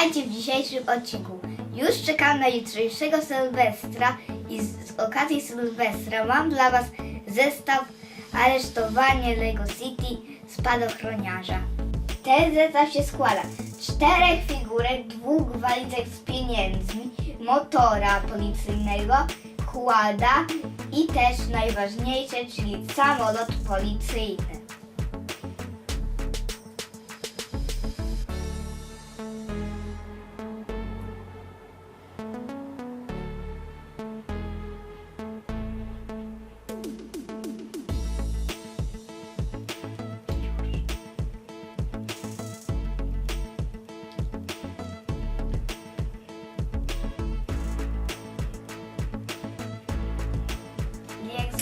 Witajcie w dzisiejszym odcinku. Już czekam na jutrzejszego Sylwestra i z, z okazji Sylwestra mam dla Was zestaw Aresztowanie Lego City Spadochroniarza. Ten zestaw się składa czterech figurek, dwóch walizek z pieniędzmi, motora policyjnego, kłada i też najważniejsze, czyli samolot policyjny.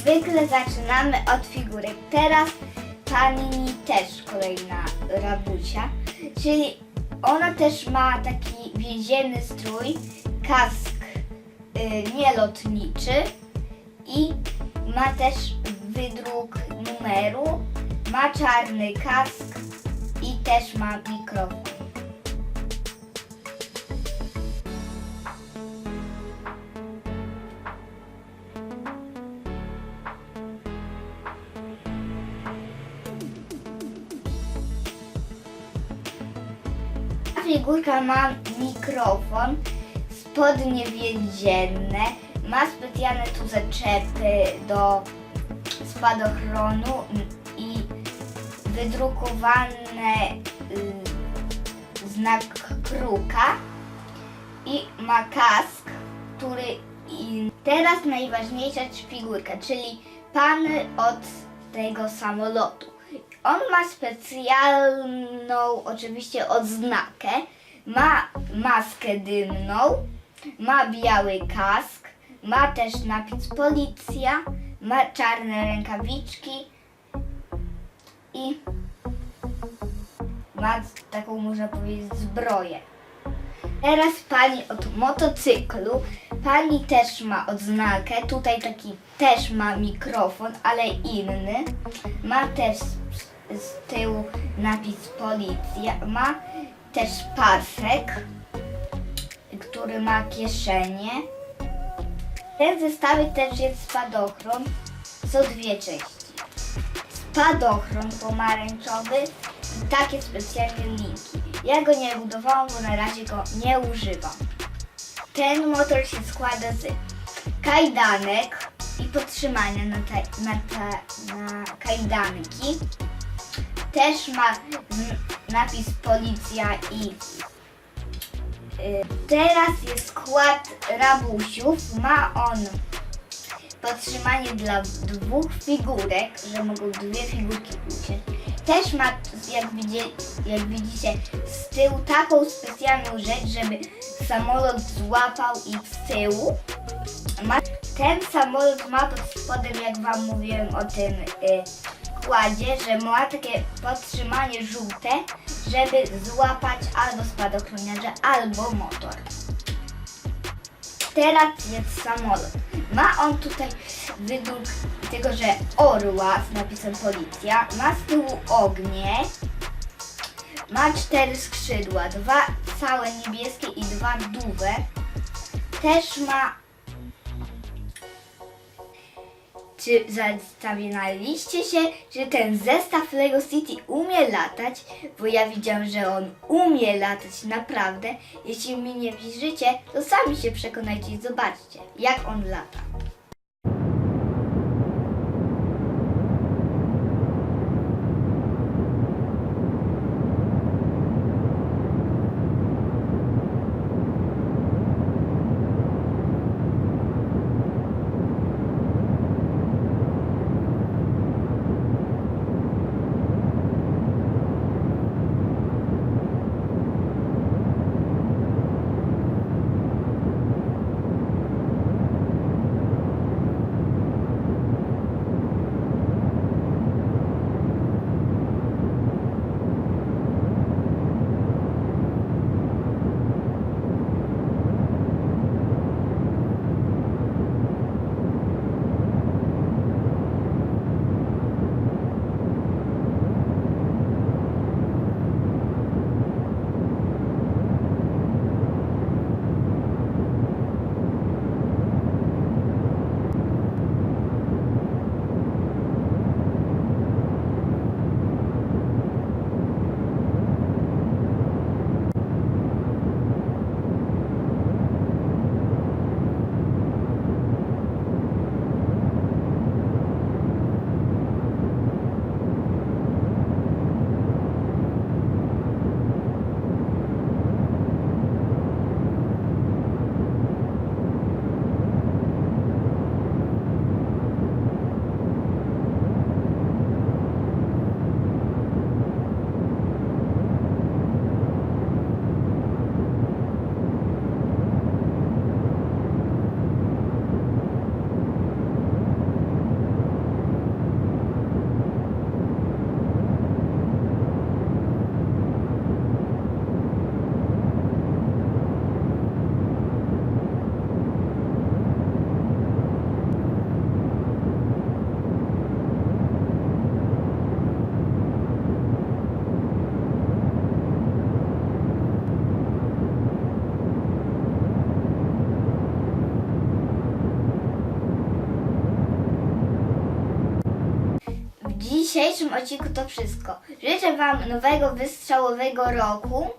Zwykle zaczynamy od figurek. Teraz pani też kolejna rabusia, czyli ona też ma taki więzienny strój, kask y, nielotniczy i ma też wydruk numeru, ma czarny kask i też ma mikrofon. Figurka ma mikrofon, spodnie więzienne, ma specjalne tu zaczepy do spadochronu i wydrukowane y, znak kruka i ma kask, który teraz najważniejsza figurka, czyli pan od tego samolotu. On ma specjalną oczywiście odznakę, ma maskę dymną, ma biały kask, ma też napis policja, ma czarne rękawiczki i ma taką można powiedzieć zbroję. Teraz pani od motocyklu. Pani też ma odznakę. Tutaj taki też ma mikrofon, ale inny. Ma też z, tyłu napis policja. Ma też pasek, który ma kieszenie. Ten zestawie też jest spadochron. Są dwie części. Spadochron pomarańczowy i takie specjalne linki. Ja go nie budowałam, bo na razie go nie używam. Ten motor się składa z kajdanek i podtrzymania na, te, na, te, na kajdanki. Też ma napis policja i y, teraz jest skład rabusiów. Ma on podtrzymanie dla dwóch figurek, że mogą dwie figurki uciec. Też ma, jak, widzie, jak widzicie, z tyłu taką specjalną rzecz, żeby samolot złapał ich z tyłu. Ma, ten samolot ma pod spodem, jak Wam mówiłem o tym y, kładzie, że ma takie podtrzymanie żółte, żeby złapać albo spadochroniarza, albo motor. Teraz jest samolot. Ma on tutaj wydruk tego, że orła z napisem policja, ma z tyłu ognie, ma cztery skrzydła, dwa całe niebieskie i dwa duże. Też ma czy zastanawialiście się, czy ten zestaw Lego City umie latać? Bo ja widziałam, że on umie latać naprawdę. Jeśli mi nie wierzycie, to sami się przekonajcie i zobaczcie, jak on lata. Dzisiejszym odcinku to wszystko. Życzę Wam nowego wystrzałowego roku,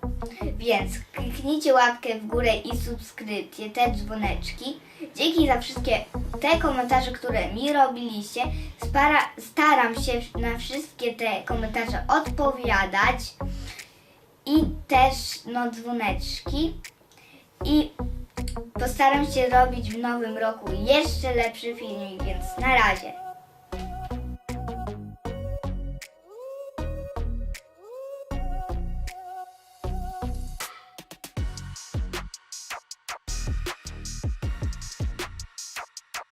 więc kliknijcie łapkę w górę i subskrypcję, te dzwoneczki. Dzięki za wszystkie te komentarze, które mi robiliście. Spara, staram się na wszystkie te komentarze odpowiadać i też no dzwoneczki. I postaram się robić w nowym roku jeszcze lepszy filmik, więc na razie.